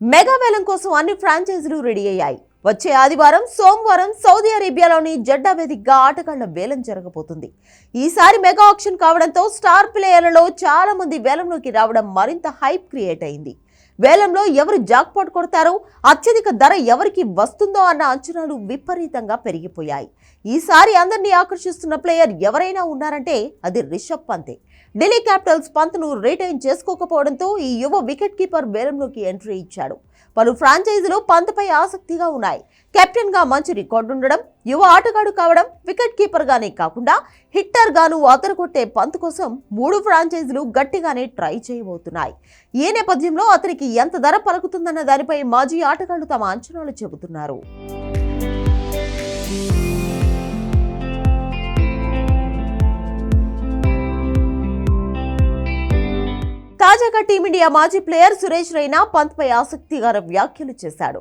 Mega వేలం కోసం అన్ని ఫ్రాంచైజీలు రెడీ అయ్యాయి. వచ్చే ఆదివారం సోమవారం సౌదీ అరేబియాలోని జడ్డా వేదికగా ఆటగాళ్ళ వేలం జరగబోతుంది. ఈసారి మెగా ఆక్షన్ కావడంతో స్టార్ ప్లేయర్లలో చాలా మంది వేలంలోకి రావడం మరింత హైప్ క్రియేట్ అయింది. వేలంలో ఎవరు జాక్పాట్ కొడతారో అత్యధిక ధర ఎవరికి వస్తుందో అన్న అంచనాలు విపరీతంగా పెరిగిపోయాయి. ఈసారి అందరినీ ఆకర్షిస్తున్న ప్లేయర్ ఎవరైనా ఉన్నారంటే అది రిషబ్ పంతే. ఢిల్లీ క్యాపిటల్స్ పంత్ను రిటైన్ చేసుకోకపోవడంతో ఈ యువ వికెట్ కీపర్ వేలంలోకి ఎంట్రీ ఇచ్చాడు. పలు ఫ్రాంచైజీలు పంత్పై ఆసక్తిగా ఉన్నాయి. కెప్టెన్గా మంచి రికార్డు ఉండడం యువ ఆటగాడు కావడం వికెట్ కీపర్గానే కాకుండా హిట్టర్గాను గాను కొట్టే పంత్ కోసం మూడు ఫ్రాంచైజీలు గట్టిగానే ట్రై చేయబోతున్నాయి. ఈ నేపథ్యంలో అతనికి ఎంత ధర పలుకుతుందన్న దానిపై మాజీ ఆటగాళ్ళు తమ అంచనాలు చెబుతున్నారు. తాజాగా టీమిండియా మాజీ ప్లేయర్ సురేష్ రైనా పంత్పై ఆసక్తికర వ్యాఖ్యలు చేశాడు.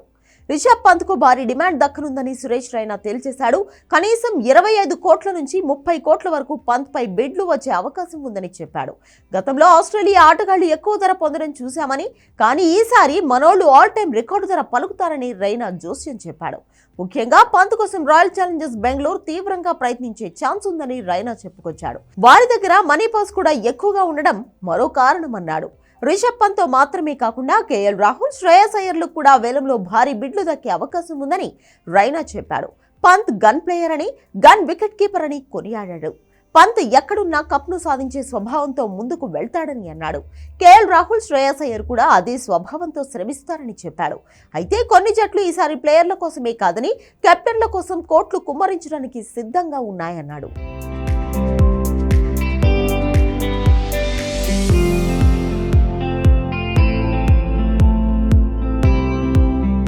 రిషబ్ పంత్కు భారీ డిమాండ్ దక్కనుందని సురేష్ రైనా తేల్చేశాడు. కనీసం ఇరవై ఐదు కోట్ల నుంచి ముప్పై కోట్ల వరకు పంత్పై బిడ్లు వచ్చే అవకాశం ఉందని చెప్పాడు. గతంలో ఆస్ట్రేలియా ఆటగాళ్ళు ఎక్కువ ధర పొందడం చూశామని కానీ ఈసారి మనోళ్ళు ఆల్ టైం రికార్డు ధర పలుకుతారని రైనా జోస్యం చెప్పాడు. ముఖ్యంగా పంత్ కోసం రాయల్ ఛాలెంజర్స్ బెంగళూరు తీవ్రంగా ప్రయత్నించే ఛాన్స్ ఉందని రైనా చెప్పుకొచ్చాడు. వారి దగ్గర మనీ పాస్ కూడా ఎక్కువగా ఉండడం మరో కారణమన్నాడు. రిషబ్ పంత్తో మాత్రమే కాకుండా కేఎల్ రాహుల్ శ్రేయస్ అయ్యర్లకు కూడా వేలంలో భారీ బిడ్లు దక్కే అవకాశం ఉందని రైనా చెప్పాడు పంత్ గన్ ప్లేయర్ అని గన్ వికెట్ కీపర్ అని కొనియాడాడు. పంత్ ఎక్కడున్నా కప్ను సాధించే స్వభావంతో ముందుకు వెళ్తాడని అన్నాడు. కేఎల్ రాహుల్ శ్రేయస్ అయ్యర్ కూడా అదే స్వభావంతో శ్రమిస్తారని చెప్పాడు అయితే కొన్ని జట్లు ఈసారి ప్లేయర్ల కోసమే కాదని కెప్టెన్ల కోసం కోట్లు కుమ్మరించడానికి సిద్ధంగా ఉన్నాయన్నాడు.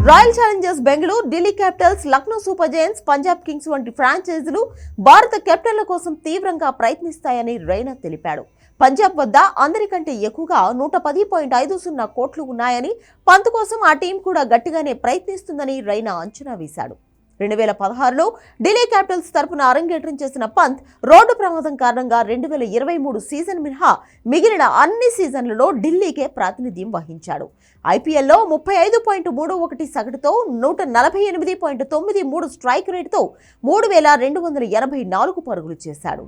Royal Challengers Bengaluru Delhi Capitals Lucknow Super Giants Punjab Kings వంటి ఫ్రాంచైజీలు భారత కెప్టెన్ల కోసం తీవ్రంగా ప్రయత్నిస్తాయని రైనా తెలిపాడు. పంజాబ్ వద్ద అందరికంటే ఎక్కువగా నూట పది పాయింట్ ఐదు సున్నా కోట్లు ఉన్నాయని పంత్ కోసం ఆ టీం కూడా గట్టిగానే ప్రయత్నిస్తుందని రైనా అంచనా వేశాడు. రెండు వేల పదహారులో ఢిల్లీ క్యాపిటల్స్ తరపున అరంగేట్రం చేసిన పంత్ రోడ్డు ప్రమాదం కారణంగా రెండు వేల ఇరవై మూడు సీజన్ మినహా మిగిలిన అన్ని సీజన్లలో ఢిల్లీకే ప్రాతినిధ్యం వహించాడు. ఐపీఎల్లో ముప్పై ఐదు పాయింట్ మూడు ఒకటి సగటుతో నూట నలభై ఎనిమిది పాయింట్ తొమ్మిది మూడు స్ట్రైక్ రేటుతో మూడు వేల రెండు వందల ఎనభై నాలుగు పరుగులు చేశాడు.